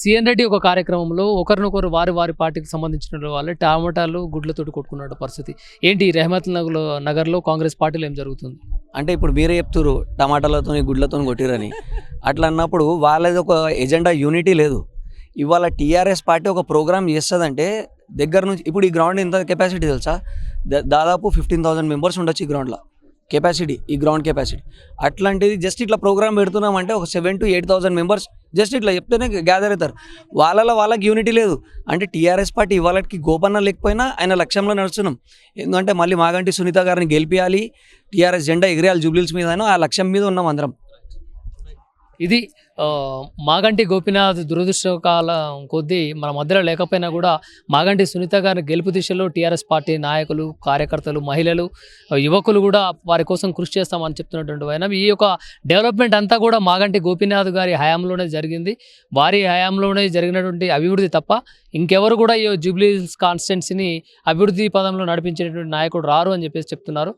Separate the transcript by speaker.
Speaker 1: సీఎన్ రెడ్డి ఒక కార్యక్రమంలో ఒకరినొకరు వారి వారి పార్టీకి సంబంధించిన వాళ్ళు టమాటాలు గుడ్లతోటి కొట్టుకున్న పరిస్థితి. ఏంటి రెహమత్ నగర్లో నగర్లో కాంగ్రెస్ పార్టీలో ఏం జరుగుతుంది?
Speaker 2: అంటే ఇప్పుడు మీరే చెప్తున్నారు టమాటాలతో గుడ్లతో కొట్టిరని అట్లా అన్నప్పుడు వాళ్ళది ఒక ఎజెండా యూనిటీ లేదు. ఇవాళ టీఆర్ఎస్ పార్టీ ఒక ప్రోగ్రామ్ చేస్తుందంటే దగ్గర నుంచి ఇప్పుడు ఈ గ్రౌండ్ ఇంత కెపాసిటీ తెలుసా? దాదాపు ఫిఫ్టీన్ థౌసండ్ మెంబర్స్ ఉండొచ్చు ఈ గ్రౌండ్లో. కెపాసిటీ ఈ గ్రౌండ్ కెపాసిటీ. అట్లాంటిది జస్ట్ ఇట్లా ప్రోగ్రామ్ పెడుతున్నామంటే ఒక seven to eight thousand members just ఇట్లా చెప్తేనే గ్యాదర్ అవుతారు. వాళ్ళలో వాళ్ళకి యూనిటీ లేదు. అంటే టీఆర్ఎస్ పార్టీ ఇవాళకి గోపన్న లేకపోయినా ఆయన లక్ష్యంలో నడుస్తున్నాం. ఎందుకంటే మళ్ళీ మాగంటి సునీత గారిని గెలిపించాలి టీఆర్ఎస్ జెండా ఎగిరేయాలి జూబ్లీస్ మీద ఆ లక్ష్యం మీద ఉన్నాం అందరం.
Speaker 1: ఇది మాగంటి గోపినాథ్ దురదృష్టకాలం కొద్దీ మన మధ్యలో లేకపోయినా కూడా మాగంటి సునీత గారి గెలుపు దిశలో టీఆర్ఎస్ పార్టీ నాయకులు కార్యకర్తలు మహిళలు యువకులు కూడా వారి కోసం కృషి చేస్తామని చెప్తున్నటువంటి ఆయన ఈ యొక్క డెవలప్మెంట్ అంతా కూడా మాగంటి గోపినాథ్ గారి హయాంలోనే జరిగింది. వారి హయాంలోనే జరిగినటువంటి అభివృద్ధి తప్ప ఇంకెవరు కూడా ఈ జూబ్లీ కాన్స్టిట్యున్సీని అభివృద్ధి పదంలో నడిపించేటువంటి నాయకుడు రారు అని చెప్పేసి చెప్తున్నారు.